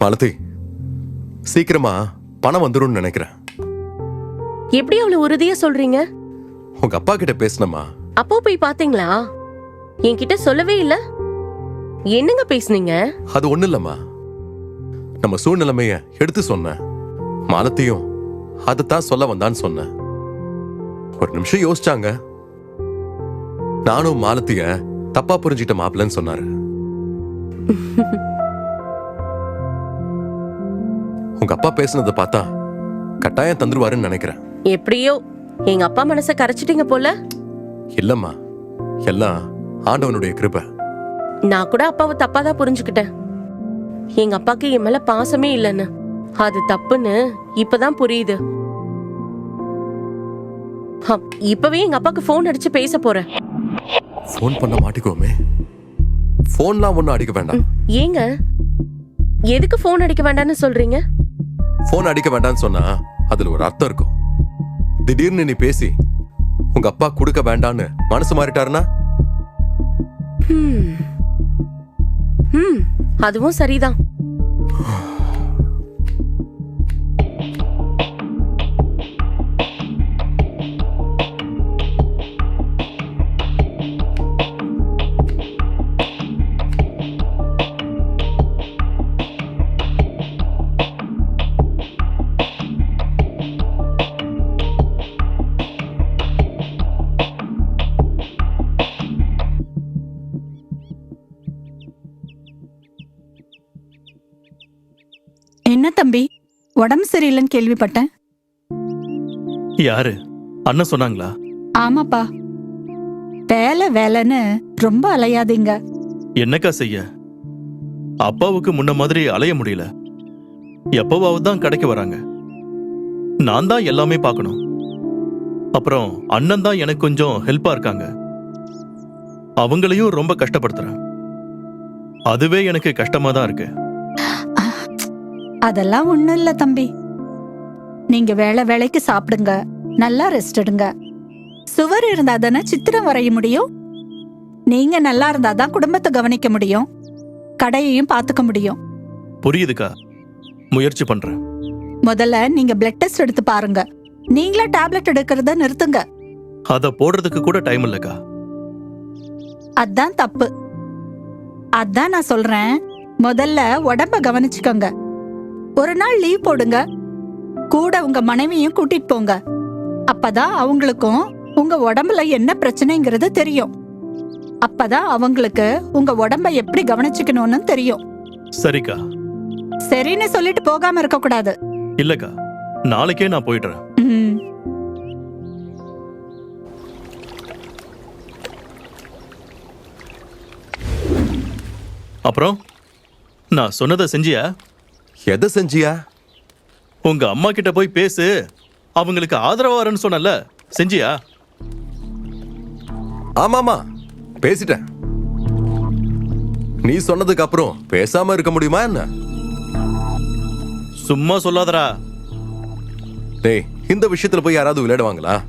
மாலதி சீக்கிரமா பணம் வந்துரும்னு நினைக்கிறேன். எப்படி அவ்வளவு உறுதியா சொல்றீங்க? உங்க அப்பா கிட்ட பேசினமா அப்போ போய் பாத்தீங்களா? என்கிட்ட சொல்லவே இல்ல. என்னங்க பேசுனீங்க? அது ஒண்ணு இல்லம்மா. நம்ம சூழ்நிலைமைய எடுத்து சொன்னேன். மாலத்தியும் அதைத்தான் சொல்ல வந்தான்னு சொன்னேன். ஒரு நிமிஷம் யோசிச்சாங்க. நானும் மாலத்திய தப்பா புரிஞ்சுக்கிட்ட மாப்பிள்ளன்னு சொன்னாரு. உங்க அப்பா பேசுனதை பார்த்தா கட்டாயம் தந்துருவாருன்னு நினைக்கிறேன். எப்படியோ எங்க அப்பா மனச கரைச்சிட்டீங்க போல. இல்லம்மா. எல்லாம் ஆண்டவனுடைய கிருபை. நான் கூட அப்பாவை தப்பா தான் புரிஞ்சுக்கிட்டேன். எங்க அப்பாக்கு என் மேல பாசமே இல்லைன்னு. அது தப்புன்னு இப்பதான் புரியுது. இப்பவே எங்க அப்பாக்கு ஃபோன் அடிச்சு பேச போறேன். ஃபோன் பண்ண மாட்டிக்கோமே. ஃபோன்லாம் ஒன்றும் அடிக்க வேண்டாம். ஏங்க? எதுக்கு ஃபோன் அடிக்க வேண்டாம்னு சொல்றீங்க? ஃபோன் அடிக்க வேண்டாம்னு சொன்னா அதுல ஒரு அர்த்தம் இருக்கும். திடீர்னு நீ பேசி உங்க அப்பா கொடுக்க வேண்டான்னு மனசு மாறிட்டாருன்னா? அதுவும் சரிதான். தம்பி உடம்பு சரியில்லைன்னு கேள்விப்பட்டேன். யாரு? அண்ணன் சொன்னாங்களா? ஆமாப்பா. வேலை வேலைன்னு ரொம்ப அலையாதீங்க. என்னக்கா செய்ய? அப்பாவுக்கு முன்ன மாதிரி அலைய முடியல. எப்பவாவது தான் கடைக்கு வராங்க. நான் தான் எல்லாமே பார்க்கணும். அப்புறம் அண்ணன் தான் எனக்கு கொஞ்சம் ஹெல்ப்பா இருக்காங்க. அவங்களையும் ரொம்ப கஷ்டப்படுத்துறேன். அதுவே எனக்கு கஷ்டமா தான் இருக்கு. அதெல்லாம் ஒண்ணும் இல்ல தம்பி. நீங்க வேலை வேலைக்கு சாப்பிடுங்க. நல்லா ரெஸ்ட் எடுங்க. சுவர் இருந்தா தானே சித்திரம் வரைய முடியும்? நீங்க நல்லா இருந்தா தான் குடும்பத்தை கவனிக்க முடியும். கடையையும் பார்த்துக்க முடியும். புரியுதுக்கா. முயற்சி பண்றேன். முதல்ல நீங்க பிளட் டெஸ்ட் எடுத்து பாருங்க. நீங்களா டேப்லெட் எடுக்கிறத நிறுத்துங்க. அத போடுறதுக்கு கூட டைம் இல்லக்கா. அதான் தப்பு. அதான் நான் சொல்றேன். முதல்ல உடம்ப கவனிச்சுக்கோங்க. ஒரு நாள் லீவ் போடுங்க. கூட உங்க மனைவியும் கூட்டிட்டு போங்க. அப்பதான் அவங்களுக்கும் உங்க உடம்புல என்ன பிரச்சனைங்கிறது தெரியும். அப்பதான் அவங்களுக்கு உங்க உடம்ப எப்படி கவனிச்சுக்கணும்னு தெரியும். சரிக்கா. சரின்னு சொல்லிட்டு போகாம இருக்க கூடாது இல்லக்கா நாளைக்கே நான் போயிடுறேன் ம். அப்புறம் நான் சொன்னதை செஞ்சியா? எதை செஞ்சியா? உங்க அம்மா கிட்ட போய் பேசு. அவங்களுக்கு ஆதரவா வரேன்னு சொன்னல செஞ்சியா? ஆமாமா. பேசிட்டேன். நீ சொன்னதுக்கு அப்புறம் பேசாம இருக்க முடியுமா என்ன? சும்மா சொல்லாதடா. டேய் இந்த விஷயத்துல போய் யாராவது விளையாடுவாங்களா?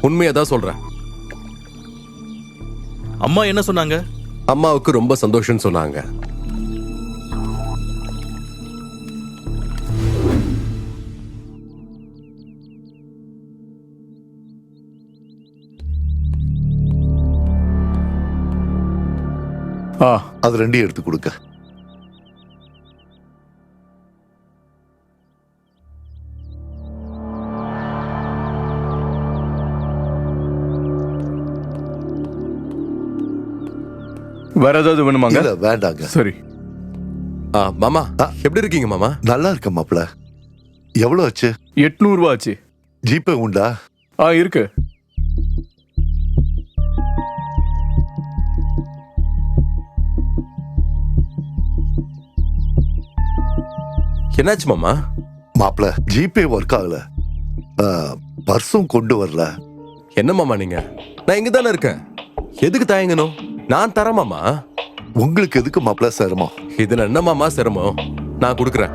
உண்மையை தான் சொல்றேன். அம்மா என்ன சொன்னாங்க? அம்மாவுக்கு ரொம்ப சந்தோஷம்னு சொன்னாங்க. அது ரெண்டையும் எடுத்து கொடுக்க. வேற ஏதாவது வேணுமாங்க? இல்ல வேண்டாங்க. சரி. ஆ, மாமா. எப்படி இருக்கீங்க மாமா? நல்லா இருக்க மாப்ள எவ்வளவு ஆச்சு? எட்நூறு ரூபா ஆச்சு. ஜிபே உண்டா? ஆ இருக்கு. என்னாச்சு மாமா? மாப்ள ஜிபே ஒர்க் ஆகல. பர்ஸும் கொண்டு வரல. என்ன மாமா நீங்க? நான் இங்க தானே இருக்கேன். எதுக்கு தயங்கணும்? நான் தரேன் மாமா. உங்களுக்கு எதுக்கு மாப்ள சிரமம்? இதுல என்ன மாமா சிரமம்? நான் கொடுக்குறேன்.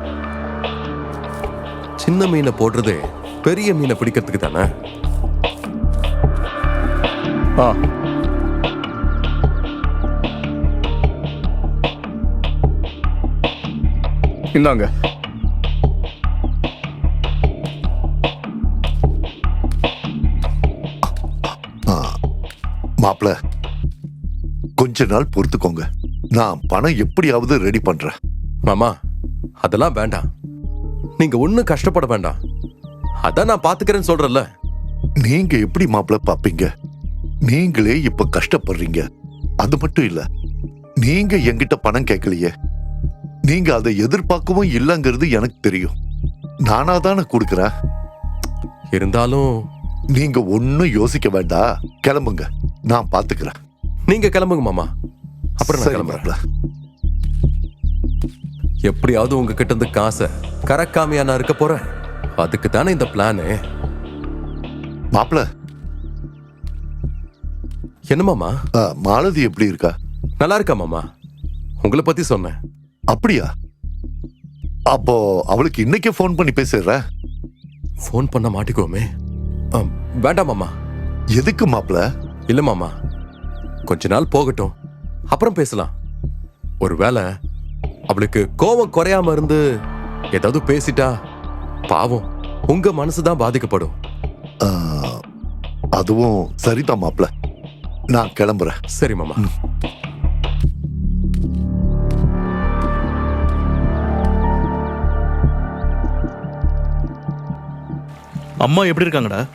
சின்ன மீனை போடுறதே பெரிய மீனை பிடிக்கிறதுக்கு தானே? ஆ. இந்தாங்க. மாப்பிள கொஞ்ச நாள் பொறுத்துக்கோங்க. நான் பணம் எப்படியாவது ரெடி பண்றேன். மாமா அதெல்லாம் வேண்டாம். நீங்க ஒண்ணும் கஷ்டப்பட வேண்டாம். அதான் நான் பாத்துக்கிறேன்னு சொல்றேன்ல. நீங்க எப்படி மாப்பிள பாப்பீங்க? நீங்களே இப்ப கஷ்டப்படுறீங்க. அது மட்டும் இல்ல நீங்க என்கிட்ட பணம் கேட்கலையே. நீங்க அதை எதிர்பார்க்கவும் இல்லைங்கிறது எனக்கு தெரியும். நானா தானே கொடுக்கறேன். இருந்தாலும் நீங்க ஒன்னும் யோசிக்க வேண்டாம். கிளம்புங்க. நான் பாத்துக்கிறேன். நீங்க கிளம்புங்க மாமா. அப்புறம் நான் சரி கிளம்புறேன். மாப்பிள. எப்படியாவது உங்ககிட்ட இருந்து காசை கறக்காமையா நான் இருக்க போறேன். அதுக்கு தானே இந்த பிளானு. மாப்பிள. என்ன மாமா? ஆ, மாலதி எப்படி இருக்கா? நல்லா இருக்கா மாமா? உங்களை பத்தி சொன்னேன். அப்படியா? அப்போ அவளுக்கு இன்னைக்கே ஃபோன் பண்ணி பேசிடுறேன். ஃபோன் பண்ண மாட்டிக்கோமே. ஆம், வேண்டாம் மாமா. எதுக்கு மாப்பிள? இல்ல மாமா. கொஞ்ச நாள் போகட்டும். அப்புறம் பேசலாம். ஒருவேளை அவளுக்கு கோபம் குறையாம இருந்து ஏதாவது பேசிட்டா பாவம். உங்க மனசுதான் பாதிக்கப்படும். ஆ, அதுவும் சரிதான் மாப்பிள நான் கிளம்புறேன். சரி மாமா. அம்மா எப்படி இருக்காங்கடா?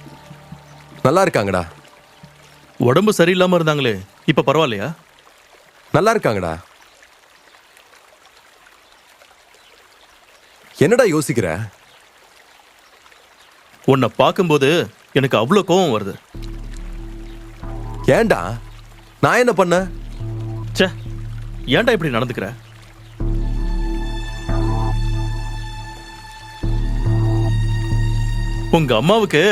நல்லா இருக்காங்கடா. உடம்பு சரியில்லாம இருந்தாங்களே இப்ப பரவாயில்லையா? நல்லா இருக்காங்கடா. என்னடா யோசிக்கிற? உன்னை பார்க்கும்போது எனக்கு அவ்வளோ கோவம் வருது. ஏன்டா? நான் என்ன பண்ண? ச்சே ஏன்டா இப்படி நடந்துக்கிற? உங்க அம்மாவுக்கு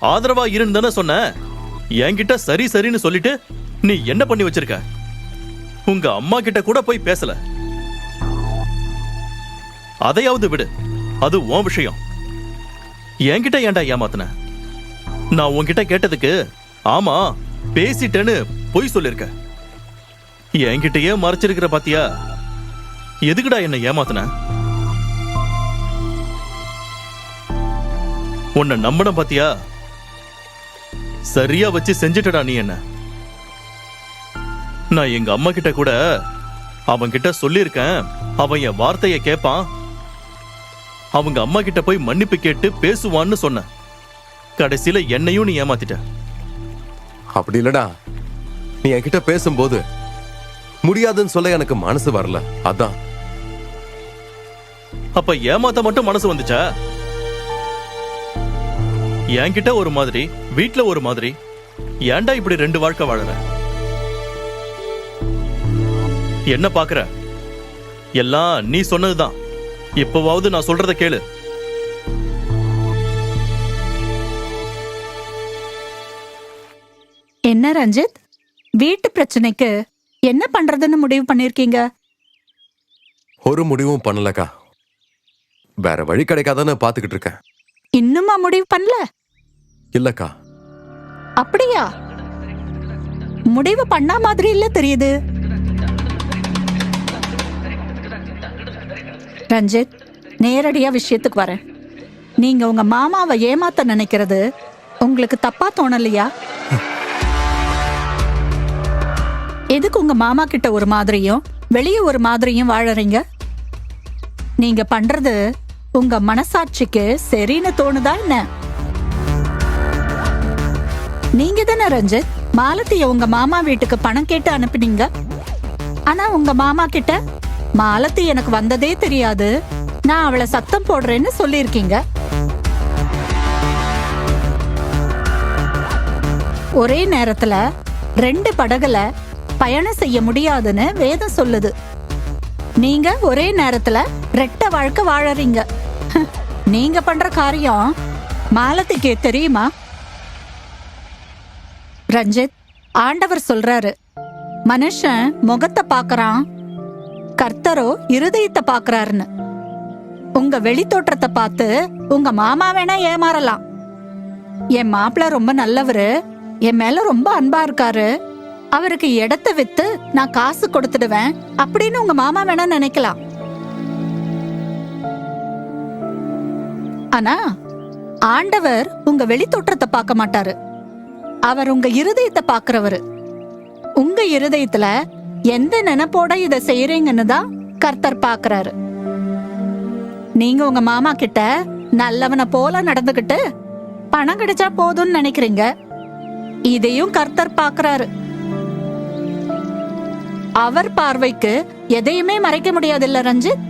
ஆதரவா இருன்னு தானே சொன்ன என்கிட்ட சரி சரின்னு சொல்லிட்டு நீ என்ன பண்ணி வச்சிருக்க? உங்க அம்மா கிட்ட கூட போய் பேசல. அதையாவது விடு. அது உன் விஷயம். என்கிட்ட ஏன்டா ஏமாத்துன? நான் உன்கிட்ட கேட்டதுக்கு ஆமா பேசிட்டேன்னு பொய் சொல்லிருக்க. என்கிட்டயே மறைச்சிருக்கிற பாத்தியா? எதுக்குடா என்ன ஏமாத்துன? உன்னை நம்பின பாத்தியா? சரியா வச்சு செஞ்சுட்டடா நீ என்ன? நான் எங்க அம்மா கிட்ட கூட அவன் கிட்ட சொல்லியிருக்கேன். அவன் என் வார்த்தைய கேட்பான் அவங்க அம்மா கிட்ட போய் மன்னிப்பு கேட்டு பேசுவான்னு சொன்னேன் கடைசியில என்னையும் நீ ஏமாத்திட்ட. அப்படி இல்லடா. நீ என்கிட்ட பேசும்போது முடியாதுன்னு சொல்ல எனக்கு மனசு வரல. அதான். அப்ப ஏமாத்த மட்டும் மனசு வந்துச்சா? என்கிட்ட ஒரு மாதிரி வீட்ல ஒரு மாதிரி. ஏன்டா இப்படி ரெண்டு வாழ்க்கை வாழற? என்ன பாக்குற? எல்லாம் நீ சொன்னதுதான். இப்பவாவது நான் சொல்றத கேளு. என்ன ரஞ்சித்? வீட்டு பிரச்சனைக்கு என்ன பண்றதுன்னு முடிவு பண்ணிருக்கீங்க? ஒரு முடிவும் பண்ணலக்கா. வேற வழி கிடைக்காதான்னு பாத்துக்கிட்டு இருக்கேன். இன்னுமா முடிவு பண்ணல? இல்லக்கா. அப்படியா? முடிவு பண்ணா மாதிரி இல்ல தெரியுது. ரஞ்சித் நேரடியா விஷயத்துக்கு வரேன். நீங்க உங்க மாமாவை ஏமாத்த நினைக்கிறது உங்களுக்கு தப்பா தோணலையா? எதுக்கு உங்க மாமா கிட்ட ஒரு மாதிரியும் வெளியே ஒரு மாதிரியும் வாழறீங்க? நீங்க பண்றது உங்க மனசாட்சிக்கு சரின்னு தோணுதா என்ன? நீங்க தானே ரஞ்சித்? மாலத்திய உங்க மாமா வீட்டுக்கு பணம் கேட்டு அனுப்புனீங்க. ஆனா உங்க மாமா கிட்ட மாலத்தி எனக்கு வந்ததே தெரியாது. நான் அவளை சத்தம் போடுறேன்னு சொல்லியிருக்கீங்க. ஒரே நேரத்துல ரெண்டு படகுல பயணம் செய்ய முடியாதுன்னு வேதம் சொல்லுது. நீங்க ஒரே நேரத்துல ரெட்ட வாழ்க்கை வாழறீங்க. நீங்க பண்ற காரியம் மாலத்திக்கு தெரியுமா? ரஞ்சித் ஆண்டவர் சொல்றாரு. மனுஷன் முகத்தை பாக்குறான் கர்த்தரோ இருதயத்தை பார்க்கறாருன்னு. உங்க வெளித்தோற்றத்தை பார்த்து உங்க மாமா வேணா ஏமாறலாம். என் மாப்பிள்ள ரொம்ப நல்லவரு என் மேல ரொம்ப அன்பா இருக்காரு. அவருக்கு இடத்த வித்து நான் காசு கொடுத்துடுவேன் அப்படின்னு உங்க மாமா வேணா நினைக்கலாம். ஆனா ஆண்டவர் உங்க வெளித்தோற்றத்தை பார்க்க மாட்டாரு. அவர் உங்க இருதயத்தை பாக்குறவரு உங்க இருதயத்துல எந்த நினைப்போட இத செய்யறீங்கன்னு தான் கர்த்தர் பாக்குறாரு நீங்க உங்க மாமா கிட்ட நல்லவனை போல நடந்துகிட்டு பணம் கிடைச்சா போதும்னு நினைக்கிறீங்க. இதையும் கர்த்தர் பாக்குறாரு அவர் பார்வைக்கு எதையுமே மறைக்க முடியாதுல்ல ரஞ்சித்.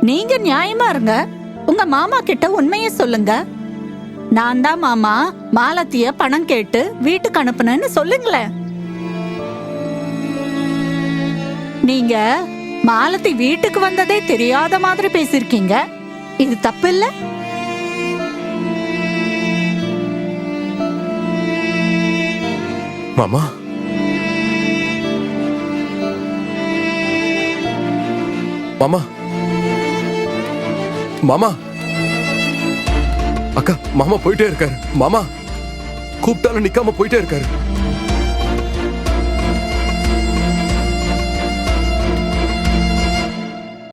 நீங்க நியாயமா இருங்க. உங்க மாமா கிட்ட உண்மையை சொல்லுங்க. நான் தான் மாமா. மாலத்திய பணம் கேட்டு வீட்டுக்கு அனுப்புனேன்னு சொல்லுங்களேன். நீங்க மாலத்தி வீட்டுக்கு வந்ததே தெரியாத மாதிரி பேசிருக்கீங்க. இது தப்பு இல்ல மாமா. மாமா. மாமா. அக்கா மாமா போயிட்டே இருக்காரு. மாமா கூப்பிட்டாலும் நிக்காம போயிட்டே இருக்காரு.